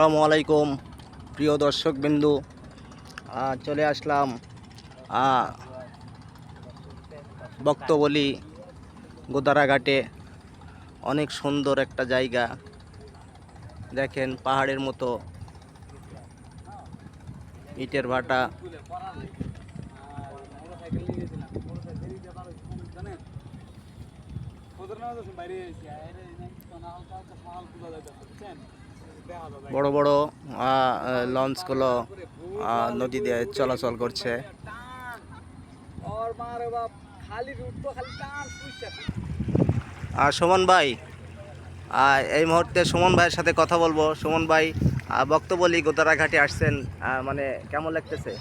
আসসালামু আলাইকুম, প্রিয় দর্শক বিন্দু চলে আসলাম বক্তবলি গোদারাঘাটে। অনেক সুন্দর একটা জায়গা। দেখেন পাহাড়ের মতো। ইটের ভাটা। বড় বড় লঞ্চগুলো নদী দিয়ে চলাচল করছে। আর সুমন ভাই এই মুহূর্তে সুমন ভাইয়ের সাথে কথা বলব। সুমন ভাই আহ, বক্তবলি গোদারাঘাটে আসছেন মানে কেমন লাগতেছে?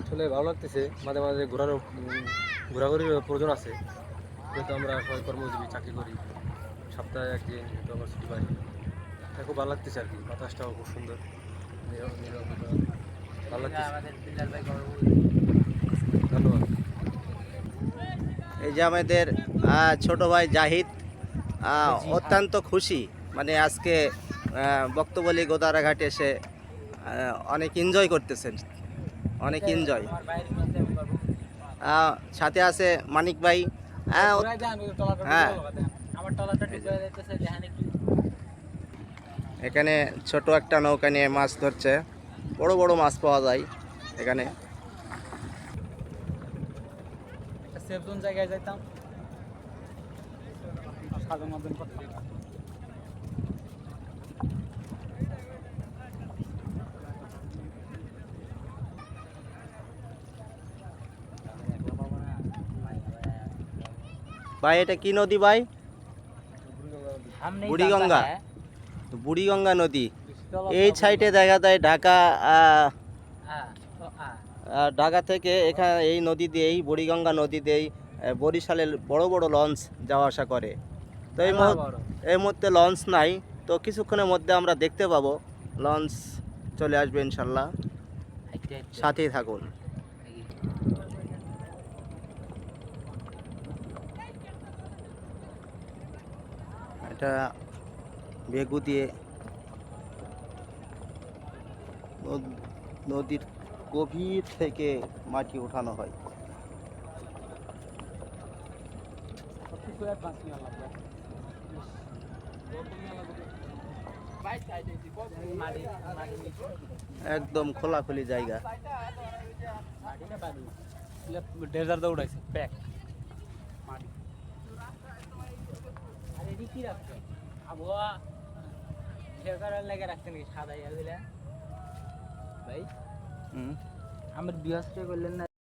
আসলে ভালো লাগতেছে। মাঝে মাঝে ঘোরারও উম, ঘোরাঘুরির প্রয়োজন আছে। যেহেতু আমরা সবাই কর্মজীবী চাকরি করি। সপ্তাহে একদিন আমার ছুটি পাই। খুব ভালো লাগতেছে আর কি বাতাসটাও খুব সুন্দর। ভালো লাগতেছে। ধন্যবাদ। এই যে আমাদের ছোট ভাই জাহিদ অত্যন্ত খুশি। মানে আজকে বক্তবলি গোদারাঘাটে এসে অনেক এনজয় করতেছেন। অনেক এনজয় সাথে আছে মানিক ভাই। হ্যাঁ হ্যাঁ। আমার টলাটা ঠিক হয়ে যাইতেছে দেখেন একটু এখানে ছোট একটা নৌকা নিয়ে মাছ ধরছে। বড় বড় মাছ পাওয়া যায় এখানে। জায়গায় যাইতাম। ভাই এটা কি নদী ভাই? বুড়িগঙ্গা। বুড়িগঙ্গা নদী। এই সাইডে দেখা যায় ঢাকা আহ, ঢাকা থেকে এখানে এই নদী দিয়েই বুড়িগঙ্গা নদী দিয়েই বরিশালের বড় বড় লঞ্চ যাওয়া আসা করে। তো এই মুহূর্তে এই মুহূর্তে লঞ্চ নাই তো কিছুক্ষণের মধ্যে আমরা দেখতে পাবো। লঞ্চ চলে আসবে ইনশাল্লাহ। সাথেই থাকুন। এটা বেগু দিয়ে নদীর গভীর থেকে মাটি উঠানো হয়। একদম খোলাখুলি জায়গা। ডেজার দৌড়াইছে প্যাক। মাটি। আরে কি রাখছে। আবহাওয়া ঢেকার লাগে রাখছেন কি সাদা ইয়া দিলে ভাই? হুম। আমার বিহাসটা করলেন না